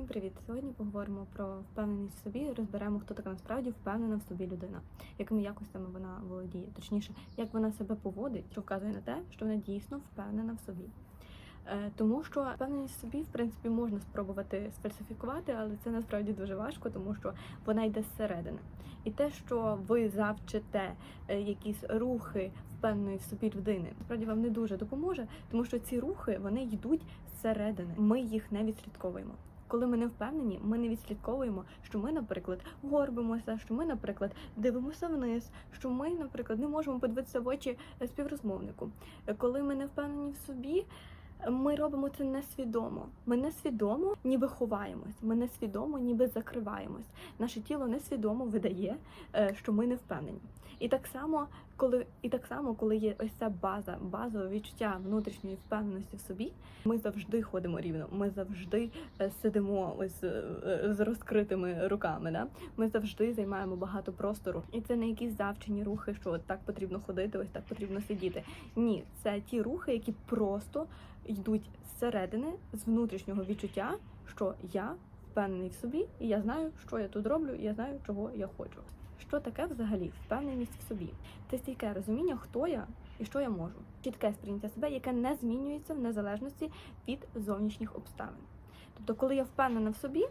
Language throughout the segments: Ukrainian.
Всім привіт! Сьогодні поговоримо про впевненість в собі. Розберемо, хто така насправді впевнена в собі людина, якими якостями вона володіє, точніше, як вона себе поводить, що вказує на те, що вона дійсно впевнена в собі. Е, Тому що впевненість в собі, в принципі, можна спробувати сфальсифікувати, але це насправді дуже важко, тому що вона йде зсередини. І те, що ви завчите е, якісь рухи впевненої в собі людини, насправді вам не дуже допоможе, тому що ці рухи вони йдуть зсередини. Ми їх не відслідковуємо. Коли ми не впевнені, ми не відслідковуємо, що ми, наприклад, горбимося, що ми, наприклад, дивимося вниз, що ми, наприклад, не можемо подивитися в очі е, співрозмовнику. Е, Коли ми не впевнені в собі. Ми робимо це несвідомо. Ми несвідомо ніби ховаємось. Ми несвідомо ніби закриваємось. Наше тіло несвідомо видає, е, що ми не впевнені. І так само, коли і так само, коли є ось ця база, базове відчуття внутрішньої впевненості в собі, ми завжди ходимо рівно. Ми завжди е, сидимо ось е, з розкритими руками. Да? Ми завжди займаємо багато простору. І це не якісь завчені рухи, що от так потрібно ходити, ось так потрібно сидіти. Ні, це ті рухи, які просто йдуть зсередини, з внутрішнього відчуття, що я впевнений в собі, і я знаю, що я тут роблю, і я знаю, чого я хочу. Що таке взагалі впевненість в собі? Це стійке розуміння, хто я і що я можу. Чітке сприйняття себе, яке не змінюється в незалежності від зовнішніх обставин. Тобто, коли я впевнена в собі,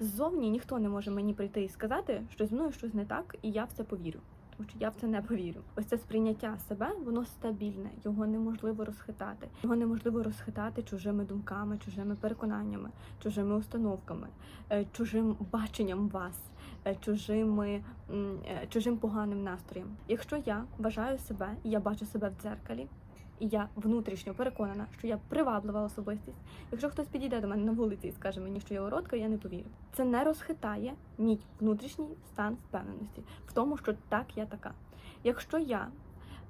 ззовні ніхто не може мені прийти і сказати, що зі мною щось не так, і я в це повірю. Тому що я в це не повірю. Ось це сприйняття себе, воно стабільне, його неможливо розхитати. Його неможливо розхитати чужими думками, чужими переконаннями, чужими установками, е, чужим баченням вас, е, чужими, е, чужим поганим настроєм. Якщо я вважаю себе і я бачу себе в дзеркалі. І я внутрішньо переконана, що я приваблива особистість. Якщо хтось підійде до мене на вулиці і скаже мені, що я уродка, я не повірю. Це не розхитає мій внутрішній стан впевненості в тому, що так я така. Якщо я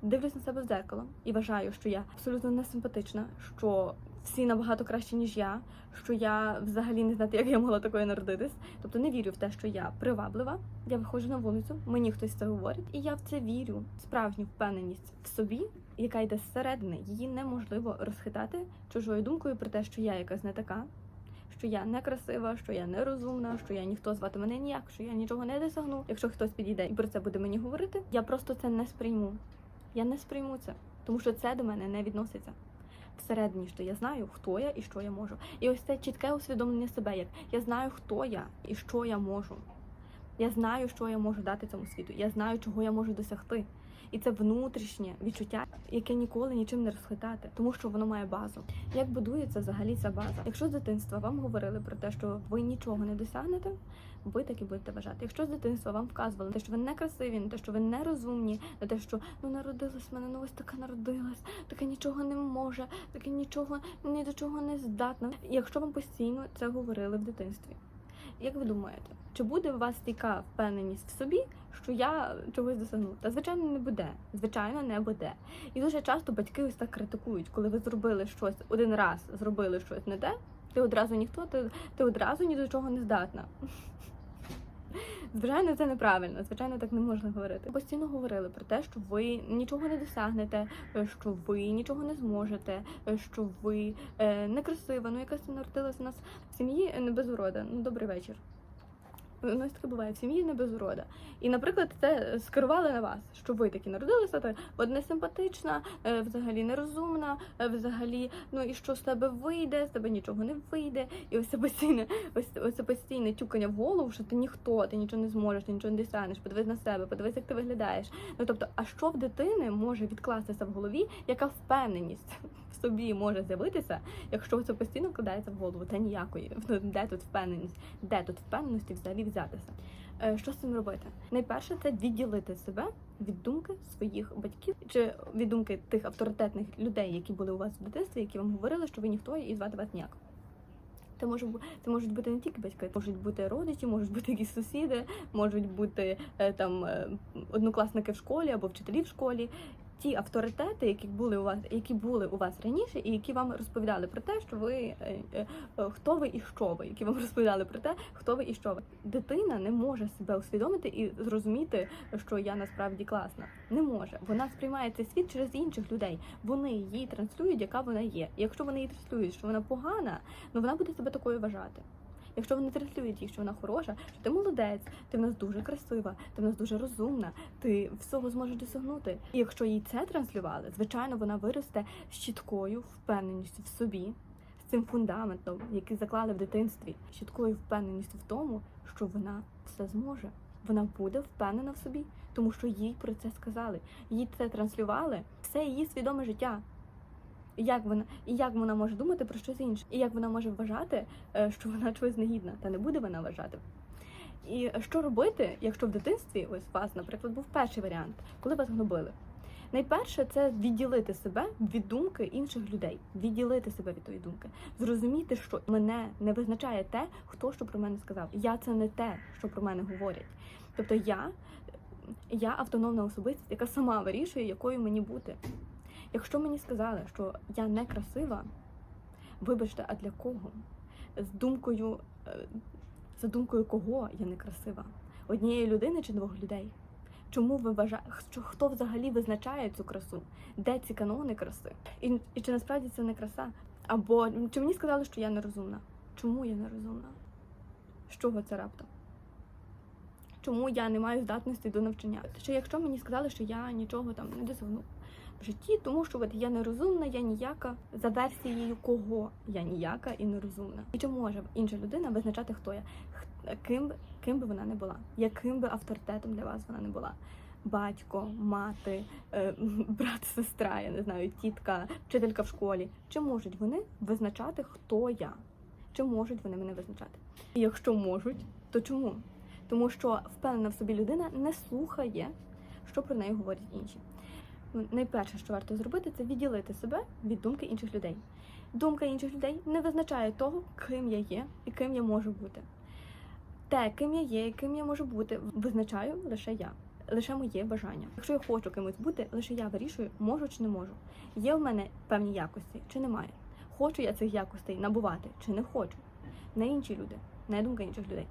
дивлюсь на себе в дзеркало і вважаю, що я абсолютно несимпатична, що всі набагато краще, ніж я, що я взагалі не знати, як я могла такою народитись. Тобто не вірю в те, що я приваблива. Я виходжу на вулицю, мені хтось це говорить, і я в це вірю. Справжню впевненість в собі, яка йде зсередини, її неможливо розхитати чужою думкою про те, що я якась не така. Що я не красива, що я не розумна, що я ніхто звати мене ніяк, що я нічого не досягну. Якщо хтось підійде і про це буде мені говорити, я просто це не сприйму. Я не сприйму це, тому що це до мене не відноситься. Всередині що я знаю, хто я і що я можу. І ось це чітке усвідомлення себе, як я знаю, хто я і що я можу. Я знаю, що я можу дати цьому світу. Я знаю, чого я можу досягти. І це внутрішнє відчуття, яке ніколи нічим не розхитати, тому що воно має базу. Як будується взагалі ця база? Якщо з дитинства вам говорили про те, що ви нічого не досягнете, ви так і будете вважати. Якщо з дитинства вам вказували на те, що ви не красиві, на те, що ви не розумні, на те, що ну народилась мене, ну ось така народилась, таке нічого не може, таке нічого ні до чого не здатна. Якщо вам постійно це говорили в дитинстві, як ви думаєте, чи буде у вас така впевненість в собі, що я чогось досягну? Та звичайно не буде. Звичайно, не буде. І дуже часто батьки ось так критикують, коли ви зробили щось один раз, зробили щось не те, ти одразу ніхто, ти, ти одразу ні до чого не здатна. Звичайно, це неправильно. Звичайно, так не можна говорити. Постійно говорили про те, що ви нічого не досягнете, е, що ви нічого не зможете, е, що ви е, некрасива. Ну, якась народилася у нас в сім'ї не без урода. Ну, добрий вечір. Ну, таке буває в сім'ї не без урода. І, наприклад, це скерували на вас, що ви такі народилися, та от несимпатична, е, взагалі нерозумна, е, взагалі, ну і що з тебе вийде, з тебе нічого не вийде. І ось це постійне, ось, ось це постійне тюкання в голову, що ти ніхто, ти нічого не зможеш, ти нічого не досягнеш, подивись на себе, подивись, як ти виглядаєш. Ну тобто, а що в дитини може відкластися в голові, яка впевненість в собі може з'явитися, якщо це постійно вкладається в голову? Та ніякої. Ну, Де тут впевненість? Де тут впевненості взагалі взятися? Е, Що з цим робити? Найперше це відділити себе від думки своїх батьків чи від думки тих авторитетних людей, які були у вас в дитинстві, які вам говорили, що ви ніхто і звати вас ніяк. Це може це можуть бути не тільки батьки, можуть бути родичі, можуть бути якісь сусіди, можуть бути е, там е, однокласники в школі або вчителі в школі. Ті авторитети, які були у вас, які були у вас раніше, і які вам розповідали про те, що ви е, е, е, хто ви і що ви, які вам розповідали про те, хто ви і що ви. Дитина не може себе усвідомити і зрозуміти, що я насправді класна. Не може. Вона сприймає цей світ через інших людей. Вони її транслюють, яка вона є. І якщо вони її транслюють, що вона погана, ну вона буде себе такою вважати. Якщо вони транслюють що вона хороша, що ти молодець, ти в нас дуже красива, ти в нас дуже розумна, ти всього зможеш досягнути. І якщо їй це транслювали, звичайно, вона виросте з чіткою впевненістю в собі, з цим фундаментом, який заклали в дитинстві, з чіткою впевненістю в тому, що вона все зможе. Вона буде впевнена в собі, тому що їй про це сказали, їй це транслювали, все її свідоме життя. І як вона і як вона може думати про щось інше, і як вона може вважати, е, що вона чогось негідна, та не буде вона вважати. І що робити, якщо в дитинстві ось вас, наприклад, був перший варіант, коли вас гнобили? Найперше це відділити себе від думки інших людей, відділити себе від тої думки, зрозуміти, що мене не визначає те, хто що про мене сказав. Я це не те, що про мене говорять. Тобто я, я автономна особистість, яка сама вирішує, якою мені бути. Якщо мені сказали, що я не красива, вибачте, а для кого? З думкою, е, за думкою кого я не красива? Однієї людини чи двох людей? Чому ви вважаєте, хто взагалі визначає цю красу? Де ці канони краси? І, і чи насправді це не краса? Або чи мені сказали, що я нерозумна? Чому я нерозумна? З чого це раптом? Чому я не маю здатності до навчання? Чи якщо мені сказали, що я нічого там не досягну в житті, тому що от я нерозумна, я ніяка за версією кого я ніяка і нерозумна. І чи може інша людина визначати, хто я? Ким, ким би вона не була, яким би авторитетом для вас вона не була? Батько, мати, е, брат, сестра, я не знаю, тітка, вчителька в школі. Чи можуть вони визначати, хто я? Чи можуть вони мене визначати? І якщо можуть, то чому? Тому що впевнена в собі людина не слухає, що про неї говорять інші. Найперше, що варто зробити, це відділити себе від думки інших людей. Думка інших людей не визначає того, ким я є і ким я можу бути. Те, ким я є і ким я можу бути, визначаю лише я, лише моє бажання. Якщо я хочу кимось бути, лише я вирішую, можу чи не можу. Є в мене певні якості чи немає. Хочу я цих якостей набувати чи не хочу. Не інші люди, не думка інших людей.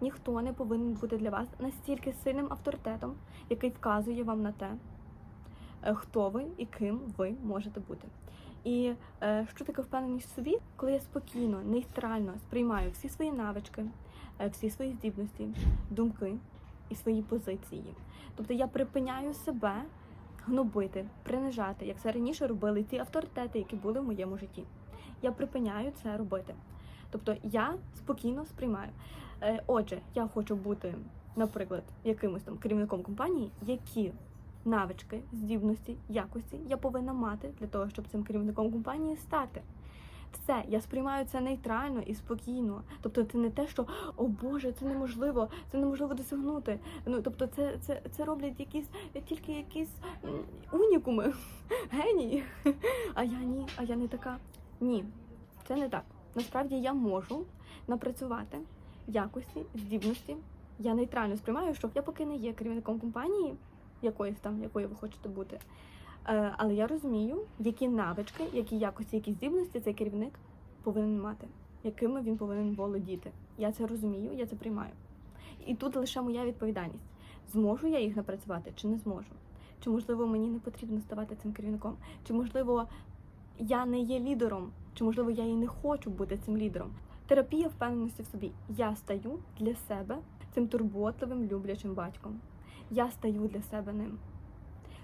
Ніхто не повинен бути для вас настільки сильним авторитетом, який вказує вам на те, хто ви і ким ви можете бути. І е, що таке впевненість в собі, коли я спокійно, нейтрально сприймаю всі свої навички, е, всі свої здібності, думки і свої позиції. Тобто я припиняю себе гнобити, принижати, як це раніше робили ті авторитети, які були в моєму житті. Я припиняю це робити. Тобто я спокійно сприймаю. Е, Отже, я хочу бути, наприклад, якимось там керівником компанії, які навички, здібності, якості я повинна мати для того, щоб цим керівником компанії стати. Все, я сприймаю це нейтрально і спокійно. Тобто, це не те, що о Боже, це неможливо, це неможливо досягнути. Ну тобто, це, це, це роблять якісь тільки якісь унікуми, генії. А я ні, а я не така. Ні, це не так. Насправді я можу напрацювати якості, здібності. Я нейтрально сприймаю, що я поки не є керівником компанії, якоїсь там, якою ви хочете бути. Е, Але я розумію, які навички, які якості, які здібності цей керівник повинен мати, якими він повинен володіти. Я це розумію, я це приймаю. І тут лише моя відповідальність: зможу я їх напрацювати чи не зможу? Чи можливо мені не потрібно ставати цим керівником? Чи можливо я не є лідером? Чи можливо я і не хочу бути цим лідером? Терапія впевненості в собі. Я стаю для себе цим турботливим, люблячим батьком. Я стаю для себе ним.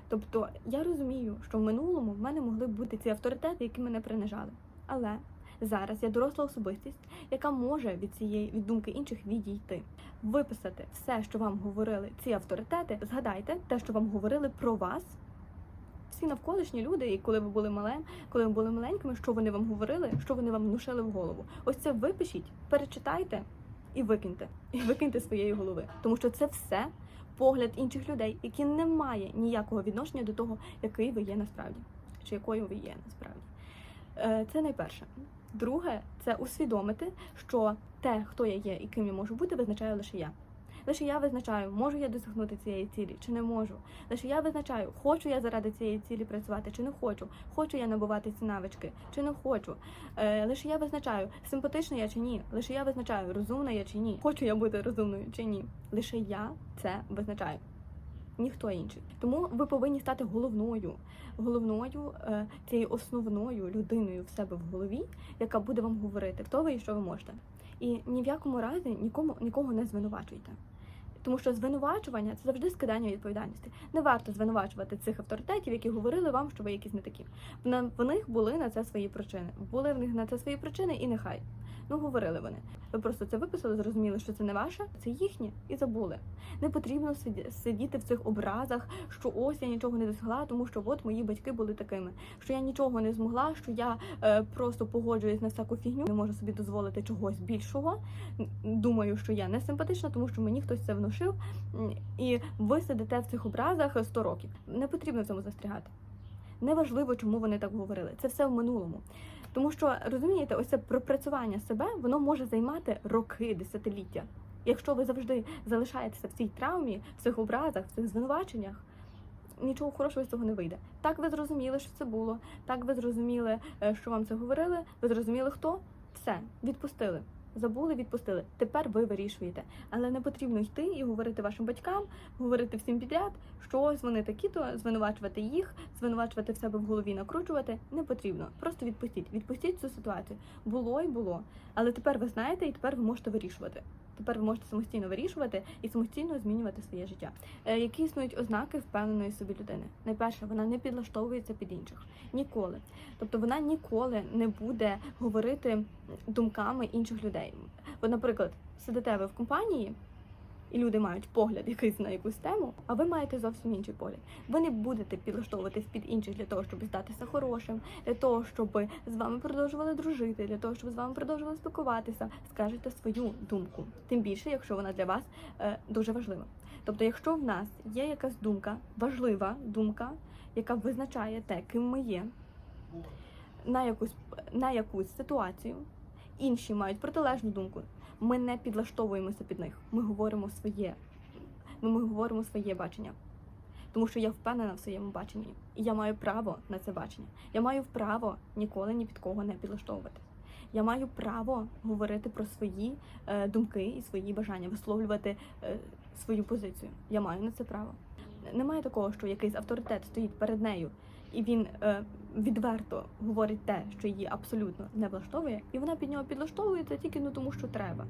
Тобто я розумію, що в минулому в мене могли бути ці авторитети, які мене принижали. Але зараз я доросла особистість, яка може від цієї від думки інших відійти, виписати все, що вам говорили ці авторитети. Згадайте те, що вам говорили про вас. Всі навколишні люди, і коли ви були малем, коли ви були маленькими, що вони вам говорили, що вони вам внушили в голову. Ось це випишіть, перечитайте і викиньте. І викиньте своєї голови. Тому що це все погляд інших людей, які не має ніякого відношення до того, який ви є насправді, чи якою ви є насправді. Е, Це найперше. Друге, це усвідомити, що те, хто я є і ким я можу бути, визначає лише я. Лише я визначаю, можу я досягнути цієї цілі чи не можу. Лише я визначаю, хочу я заради цієї цілі працювати чи не хочу. Хочу я набувати ці навички чи не хочу. Е, лише я визначаю, симпатична я чи ні. Лише я визначаю, розумна я чи ні. Хочу я бути розумною чи ні. Лише я це визначаю. Ніхто інший. Тому ви повинні стати головною, головною е, цією основною людиною в себе в голові, яка буде вам говорити, хто ви і що ви можете. І ні в якому разі нікому нікого не звинувачуйте. Тому що звинувачування це завжди скидання відповідальності. Не варто звинувачувати цих авторитетів, які говорили вам, що ви якісь не такі. В них були на це свої причини. Були в них на це свої причини, і нехай. Ну говорили вони. Ви просто це виписали, зрозуміли, що це не ваше, це їхнє, і забули. Не потрібно сиді- сидіти в цих образах, що ось я нічого не досягла, тому що от мої батьки були такими, що я нічого не змогла, що я е, просто погоджуюсь на всяку фігню, не можу собі дозволити чогось більшого. Думаю, що я не симпатична, тому що мені хтось це внушив. І ви сидите в цих образах 100 років. Не потрібно в цьому застрягати. Неважливо, чому вони так говорили. Це все в минулому. Тому що розумієте, ось це пропрацювання себе воно може займати роки, десятиліття. Якщо ви завжди залишаєтеся в цій травмі, в цих образах, в цих звинуваченнях, нічого хорошого з цього не вийде. Так ви зрозуміли, що це було. Так ви зрозуміли, е, що вам це говорили. Ви зрозуміли, хто все відпустили. Забули, відпустили. Тепер ви вирішуєте. Але не потрібно йти і говорити вашим батькам, говорити всім підряд, що ось вони такі, то звинувачувати їх, звинувачувати в себе в голові, накручувати не потрібно. Просто відпустіть. Відпустіть цю ситуацію. Було і було. Але тепер ви знаєте, і тепер ви можете вирішувати. Тепер ви можете самостійно вирішувати і самостійно змінювати своє життя. Е, які існують ознаки впевненої собі людини? Найперше, вона не підлаштовується під інших ніколи. Тобто вона ніколи не буде говорити думками інших людей. От, наприклад, сидите ви в компанії. І люди мають погляд якийсь на якусь тему, а ви маєте зовсім інший погляд. Ви не будете підлаштовуватись під інших для того, щоб здатися хорошим, для того, щоб з вами продовжували дружити, для того, щоб з вами продовжували спілкуватися. Скажете свою думку, тим більше, якщо вона для вас е, дуже важлива. Тобто, якщо в нас є якась думка, важлива думка, яка визначає те, ким ми є, на якусь на якусь ситуацію, інші мають протилежну думку. Ми не підлаштовуємося під них. Ми говоримо своє. Ми, ми говоримо своє бачення. Тому що я впевнена в своєму баченні. І я маю право на це бачення. Я маю право ніколи ні під кого не підлаштовувати. Я маю право говорити про свої е, думки і свої бажання, висловлювати е, свою позицію. Я маю на це право. Немає такого, що якийсь авторитет стоїть перед нею, і він е, відверто говорить те, що її абсолютно не влаштовує, і вона під нього підлаштовується тільки ну тому, що треба.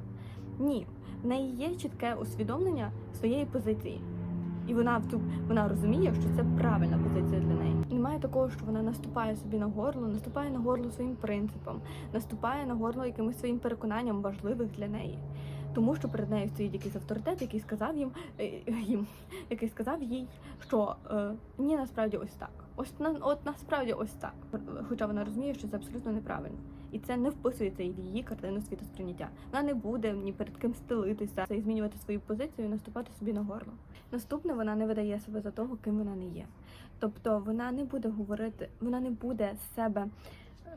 Ні, в неї є чітке усвідомлення своєї позиції. І вона вона розуміє, що це правильна позиція для неї. Немає такого, що вона наступає собі на горло, наступає на горло своїм принципам, наступає на горло якимось своїм переконанням важливих для неї. Тому що перед нею стоїть якийсь авторитет, який сказав їм, е, їм який сказав їй, що е, ні, насправді ось так. Ось на от насправді ось так. Хоча вона розуміє, що це абсолютно неправильно. І це не вписується в її картину світосприйняття. Вона не буде ні перед ким стелитися, і змінювати свою позицію і наступати собі на горло. Наступне вона не видає себе за того, ким вона не є. Тобто вона не буде говорити, вона не буде себе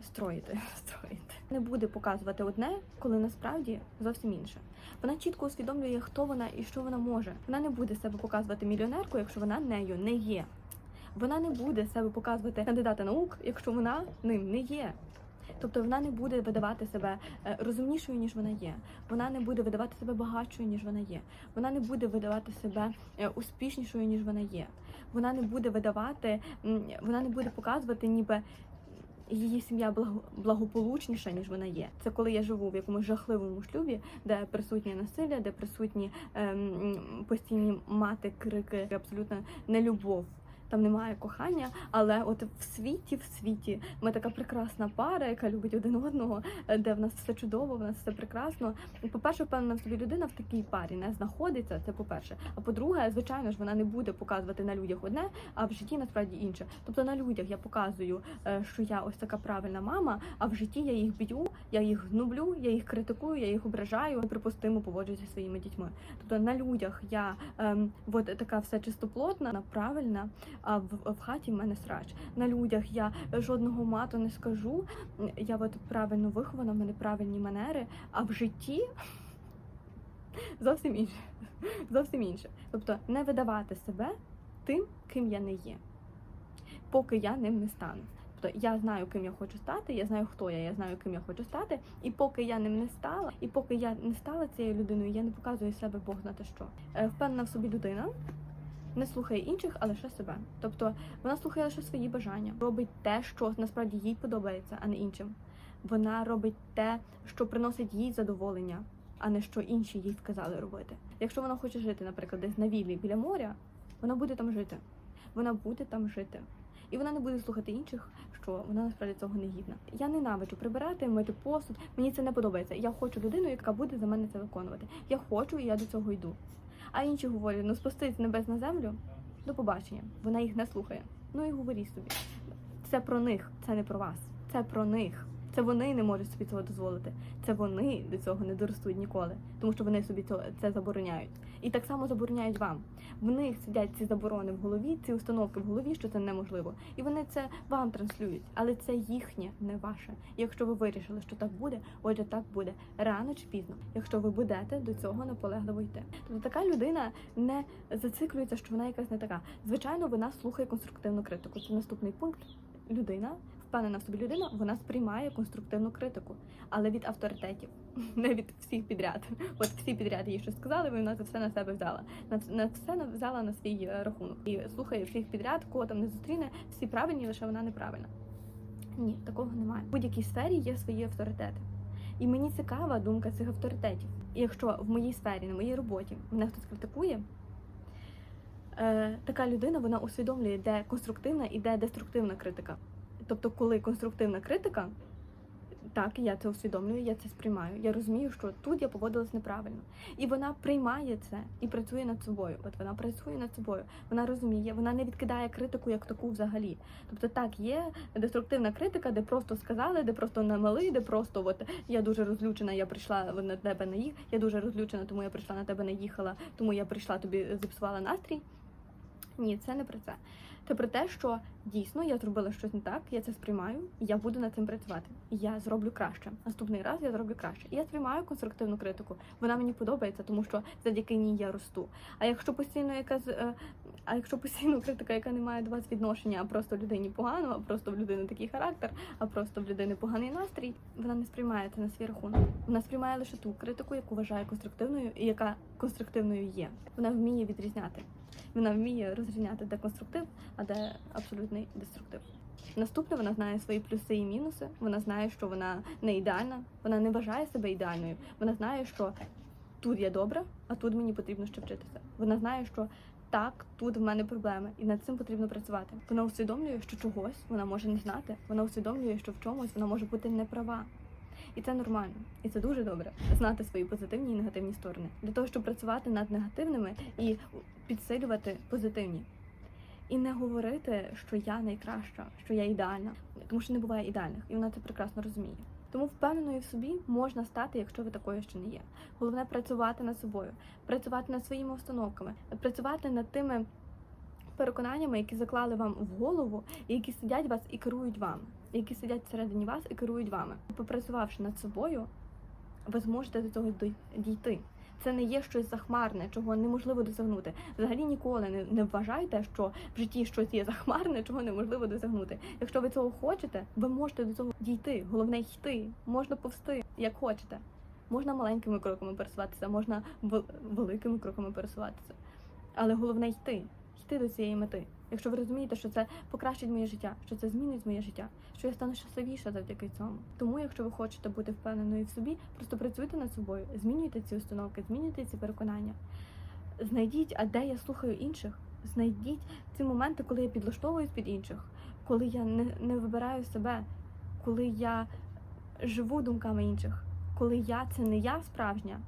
строїти, строїти, не буде показувати одне, коли насправді зовсім інше. Вона чітко усвідомлює, хто вона і що вона може. Вона не буде себе показувати мільйонерку, якщо вона нею не є. Вона не буде себе показувати кандидата наук, якщо вона ним не є. Тобто вона не буде видавати себе е, розумнішою, ніж вона є. Вона не буде видавати себе багатшою, ніж вона є. Вона не буде видавати себе е, успішнішою, ніж вона є. Вона не буде видавати, вона не буде показувати, ніби її сім'я благополучніша, ніж вона є. Це коли я живу в якомусь жахливому шлюбі, де присутнє насилля, де присутні ем, постійні мати, крики, абсолютно нелюбов. Там немає кохання, але от в світі, в світі ми така прекрасна пара, яка любить один одного, е, де в нас все чудово, в нас все прекрасно. По-перше, впевнена в собі людина в такій парі не знаходиться. Це по-перше. А по-друге, звичайно ж, вона не буде показувати на людях одне, а в житті насправді інше. Тобто на людях я показую, е, що я ось така правильна мама, а в житті я їх б'ю, я їх гноблю, я їх критикую, я їх ображаю, неприпустимо поводжуюся зі своїми дітьми. Тобто на людях я ем, от така все чистоплотна, правильна, а в, в хаті в мене срач. На людях я жодного мату не скажу. Я от правильно вихована, в мене правильні манери, а в житті зовсім інше. Зовсім інше. Тобто не видавати себе тим, ким я не є, поки я ним не стану. Тобто я знаю, ким я хочу стати, я знаю, хто я, я знаю, ким я хочу стати. І поки я ним не стала, і поки я не стала цією людиною, я не показую себе Бог знати що. Е, Впевнена в собі людина не слухає інших, а лише себе. Тобто вона слухає лише свої бажання, робить те, що насправді їй подобається, а не іншим. Вона робить те, що приносить їй задоволення, а не що інші їй сказали робити. Якщо вона хоче жити, наприклад, десь на віллі біля моря, вона буде там жити. Вона буде там жити. І вона не буде слухати інших, що вона насправді цього не гідна. Я ненавиджу прибирати, мити посуд. Мені це не подобається. Я хочу людину, яка буде за мене це виконувати. Я хочу, і я до цього йду. А інші говорять: ну спустись небес на землю, до побачення. Вона їх не слухає. Ну і говоріть собі. Це про них, це не про вас. Це про них. Це вони не можуть собі цього дозволити. Це вони до цього не доростуть ніколи, тому що вони собі це забороняють. І так само забороняють вам. В них сидять ці заборони в голові, ці установки в голові, що це неможливо. І вони це вам транслюють, але це їхнє, не ваше. І якщо ви вирішили, що так буде, отже, так буде рано чи пізно, якщо ви будете до цього наполегливо йти. Тобто така людина не зациклюється, що вона якась не така. Звичайно, вона слухає конструктивну критику. Це наступний пункт. Людина. Впевнена в собі людина, вона сприймає конструктивну критику, але від авторитетів, не від всіх підряд. От всі підряд їй щось сказали, вона це все на себе взяла. На, все взяла на свій е, рахунок і слухає всіх підряд, кого там не зустріне, всі правильні, лише вона неправильна. Ні, такого немає. В будь-якій сфері є свої авторитети. І мені цікава думка цих авторитетів. І якщо в моїй сфері, на моїй роботі мене хтось критикує, е, така людина вона усвідомлює, де конструктивна і де деструктивна критика. Тобто, коли конструктивна критика, так, я це усвідомлюю, я це сприймаю. Я розумію, що тут я поводилась неправильно. І вона приймає це і працює над собою. От вона працює над собою, вона розуміє, вона не відкидає критику як таку взагалі. Тобто, так, є деструктивна критика, де просто сказали, де просто намали, де просто от я дуже розлючена, я прийшла на тебе наїх, я дуже розлючена, тому я прийшла на тебе наїхала, тому я прийшла тобі зіпсувала настрій. Ні, це не про це. Це про те, що дійсно я зробила щось не так, я це сприймаю, і я буду над цим працювати. І я зроблю краще. Наступний раз я зроблю краще. І я сприймаю конструктивну критику. Вона мені подобається, тому що завдяки ній я росту. А якщо постійно якась, е, а якщо постійно критика, яка не має до вас відношення, а просто в людині погано, а просто в людини такий характер, а просто в людини поганий настрій, вона не сприймає це на свій рахунок. Вона сприймає лише ту критику, яку вважає конструктивною і яка конструктивною є. Вона вміє відрізняти. Вона вміє розрізняти, де конструктив, а де абсолютний деструктив. Наступне, вона знає свої плюси і мінуси. Вона знає, що вона не ідеальна, вона не вважає себе ідеальною. Вона знає, що тут я добра, а тут мені потрібно ще вчитися. Вона знає, що так, тут в мене проблеми, і над цим потрібно працювати. Вона усвідомлює, що чогось вона може не знати. Вона усвідомлює, що в чомусь вона може бути неправа. І це нормально, і це дуже добре знати свої позитивні і негативні сторони для того, щоб працювати над негативними і підсилювати позитивні. І не говорити, що я найкраща, що я ідеальна, тому що не буває ідеальних, і вона це прекрасно розуміє. Тому впевненою в собі можна стати, якщо ви такою ще не є. Головне працювати над собою, працювати над своїми установками, працювати над тими переконаннями, які заклали вам в голову, і які сидять вас і керують вами, які сидять всередині вас і керують вами. Попрацювавши над собою, ви зможете до цього дійти. Це не є щось захмарне, чого неможливо досягнути. Взагалі ніколи не, не вважайте, що в житті щось є захмарне, чого неможливо досягнути. Якщо ви цього хочете, ви можете до цього дійти. Головне йти, можна повсти, як хочете. Можна маленькими кроками пересуватися, можна великими кроками пересуватися. Але головне йти, йти до цієї мети. Якщо ви розумієте, що це покращить моє життя, що це змінить моє життя, що я стану щасливіша завдяки цьому. Тому, якщо ви хочете бути впевненою в собі, просто працюйте над собою, змінюйте ці установки, змінюйте ці переконання. Знайдіть, а де я слухаю інших. Знайдіть ці моменти, коли я підлаштовуюсь під інших, коли я не, не вибираю себе, коли я живу думками інших, коли я це не я справжня,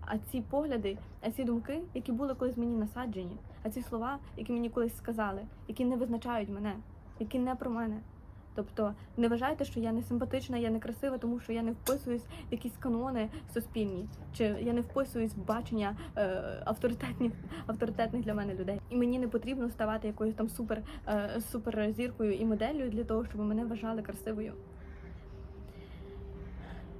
а ці погляди, а ці думки, які були колись мені насаджені, а ці слова, які мені колись сказали, які не визначають мене, які не про мене. Тобто не вважайте, що я не симпатична, я не красива, тому що я не вписуюсь в якісь канони суспільні, чи я не вписуюсь в бачення е, авторитетних, авторитетних для мене людей. І мені не потрібно ставати якоюсь там супер, е, супер і моделлю для того, щоб мене вважали красивою.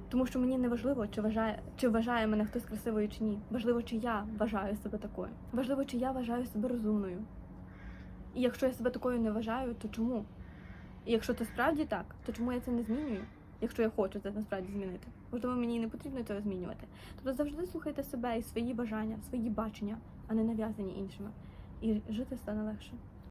Тому що мені не важливо, чи вважає, чи вважає мене хтось красивою чи ні. Важливо, чи я вважаю себе такою. Важливо, чи я вважаю себе розумною. І якщо я себе такою не вважаю, то чому? І якщо це справді так, то чому я це не змінюю? Якщо я хочу це насправді змінити, можливо, мені не потрібно цього змінювати. Тобто завжди слухайте себе і свої бажання, свої бачення, а не нав'язані іншими. І жити стане легше.